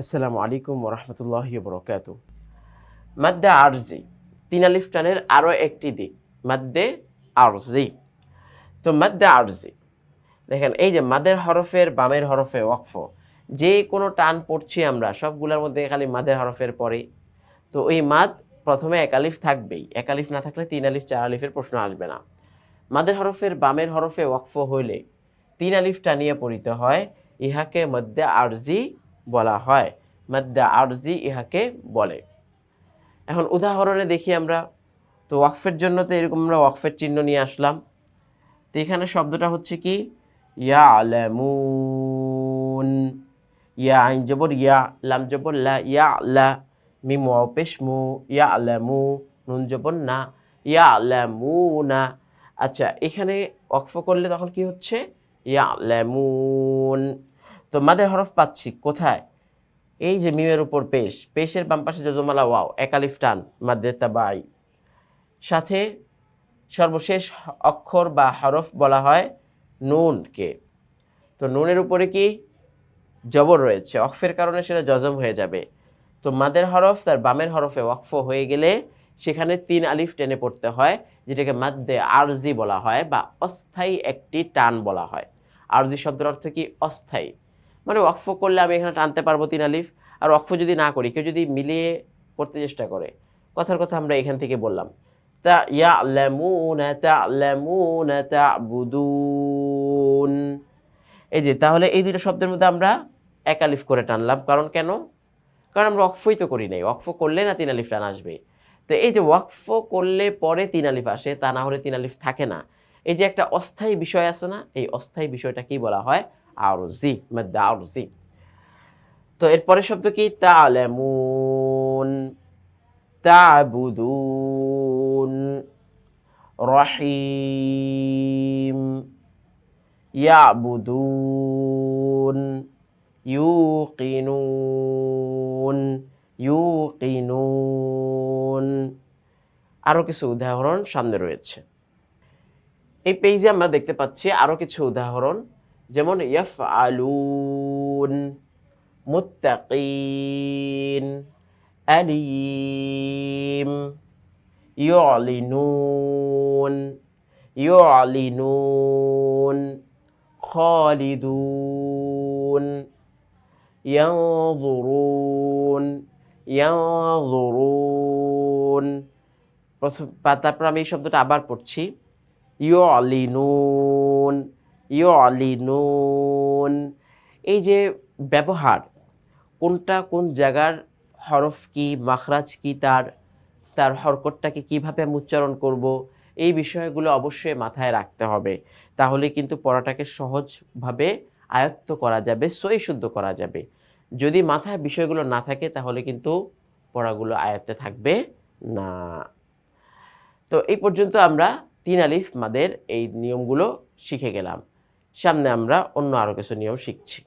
আসসালামু আলাইকুম ওরহমতুল্লাহ বরকাত মাদ্দে আরজি, তিন আলিফ টানের আরও একটি দিক, মাদ্দে আরজি। তো মাদ্দে আরজি, দেখেন এই যে মাদের হরফের বামের হরফে ওয়াকফ, যে কোনো টান পড়ছি আমরা, সবগুলোর মধ্যে খালি মাদের হরফের পরে। তো ওই মাদ প্রথমে একালিফ থাকবেই একালিফ না থাকলে তিন আলিফ, চার আলিফের প্রশ্ন আসবে না। মাদের হরফের বামের হরফে ওয়াকফ হইলে তিন আলিফ টানিয়ে পড়িতে হয়, ইহাকে মধ্যে আরজি বলা হয়। মধ্যে আরজি ইহাকে বলে। এখন উদাহরণে দেখি আমরা, তো ওয়াকফের জন্য তো এরকম আমরা ওয়াকফের চিহ্ন নিয়ে আসলাম। তো এখানে শব্দটা হচ্ছে কি? ইয়া আলামুন ইয়া আইন জবর ইয়া, লাম জবর লা, ইয়া লা, মিম ওয়াও পেশ মু ইয়া আলামু নুন জবর না ইয়া আলামু না আচ্ছা এখানে ওয়াকফ করলে তখন কি হচ্ছে? ইয়া আলামুন তো মাদের হরফ পাচ্ছি, কোথায়? এই যে মিমের উপর পেশ, পেশের বাম পাশে যজমালা ওয়াও একালিফ টান মাদ্দে তাবাই। সাথে সর্বশেষ অক্ষর বা হরফ বলা হয় নুনকে। তো নুনের উপরে কি? জবর রয়েছে অক্ফের কারণে সেটা জজম হয়ে যাবে। তো মাদের হরফ তার বামের হরফে ওয়াকফ হয়ে গেলে সেখানে তিন আলিফ টেনে পড়তে হয়, যেটাকে মাদ্দে আরজি বলা হয় বা অস্থায়ী একটি টান বলা হয়। আরজি শব্দের অর্থ কি? অস্থায়ী। মানে ওয়াকফ করলে আমি এখানে টানতে পারব তিন আলিফ। আর ওয়াকফ যদি না করি, কেউ যদি মিলিয়ে পড়তে চেষ্টা করে, কথার কথা আমরা এখান থেকে বললাম। তা ইয়া লেমুন তা লেমুন তা বুদুন এই যে, তাহলে এই দুটো শব্দের মধ্যে আমরা এক আলিফ করে টানলাম। কারণ কেন? কারণ আমরা ওয়াকফই তো করি নাই। ওয়াকফ করলে না তিন আলিফ টান আসবে। তো এই যে ওয়াকফ করলে পরে তিন আলিফ আসে, তা না হলে তিন আলিফ থাকে না। এই যে একটা অস্থায়ী বিষয় আছে না, এই অস্থায়ী বিষয়টা কি বলা হয়? আরজি, মাদ্দা আরজি। তো এরপরের শব্দ কি? তালেমুন, তাবুদুন, রহিম, ইয়াবুদুন, ইউকিনুন ইউকিনুন। আরও কিছু উদাহরণ সামনে রয়েছে। এই পেজে আমরা দেখতে পাচ্ছি আরও কিছু উদাহরণ যেমন ইয়াফ আলুন মুত্তাকিন আলিম يعلنون يعلنون خالدون ينظرون ينظرون প্রথম তারপর আমি এই শব্দটা আবার পড়ছি ইয়লিনুন ইয়লিনুন এই যে ব্যবহার, কোনটা কোন জায়গার হরফ কি, মাখরাজ কি তার তার হরকতটাকে কীভাবে আমি উচ্চারণ করব, এই বিষয়গুলো অবশ্যই মাথায় রাখতে হবে। তাহলে কিন্তু পড়াটাকে সহজভাবে আয়ত্ত করা যাবে, সই শুদ্ধ করা যাবে। যদি মাথায় বিষয়গুলো না থাকে, তাহলে কিন্তু পড়াগুলো আয়ত্তে থাকবে না। তো এই পর্যন্ত আমরা তিন আলিফ মাদের এই নিয়মগুলো শিখে গেলাম। সামনে আমরা অন্য আরও কিছু নিয়ম শিখছি।